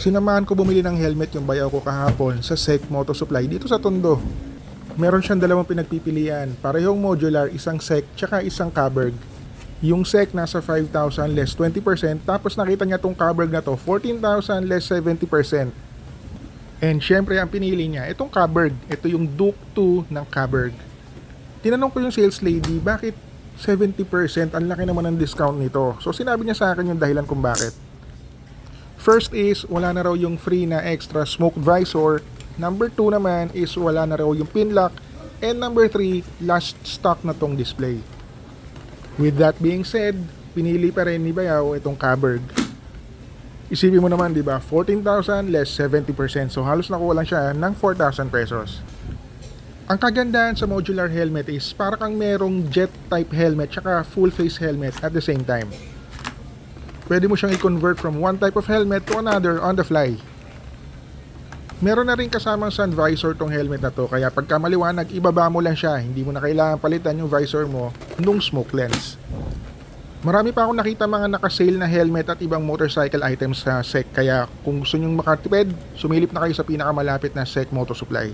Sinamahan ko bumili ng helmet yung bayaw ko kahapon sa SEC Moto Supply dito sa Tondo. Meron siyang dalawang pinagpipilian. Parehong modular, isang SEC tsaka isang Caberg. Yung SEC nasa 5,000 less 20% tapos nakita niya tong Caberg na to 14,000 less 70%. And syempre ang pinili niya, itong Caberg. Ito yung Duke 2 ng Caberg. Tinanong ko yung sales lady, bakit 70%? Ang laki naman ng discount nito. So sinabi niya sa akin yung dahilan kung bakit. First is, wala na raw yung free na extra smoke visor. Number 2 naman is wala na raw yung pin lock. And number 3, last stock na tong display. With that being said, pinili pa rin ni Bayaw itong Caberg. Isipin mo naman, di ba? 14,000 less 70%. So halos nakuha lang siya ng 4,000 pesos. Ang kagandahan sa modular helmet is para kang merong jet type helmet tsaka full face helmet at the same time. Pwede mo siyang i-convert from one type of helmet to another on the fly. Meron na rin kasamang sun visor tong helmet na to kaya pagka maliwanag ibaba mo lang siya hindi mo na kailangan palitan yung visor mo nung smoke lens. Marami pa akong nakita mga naka-sale na helmet at ibang motorcycle items sa SEC kaya kung gusto nyong makatipid, sumilip na kayo sa pinakamalapit na SEC Moto Supply.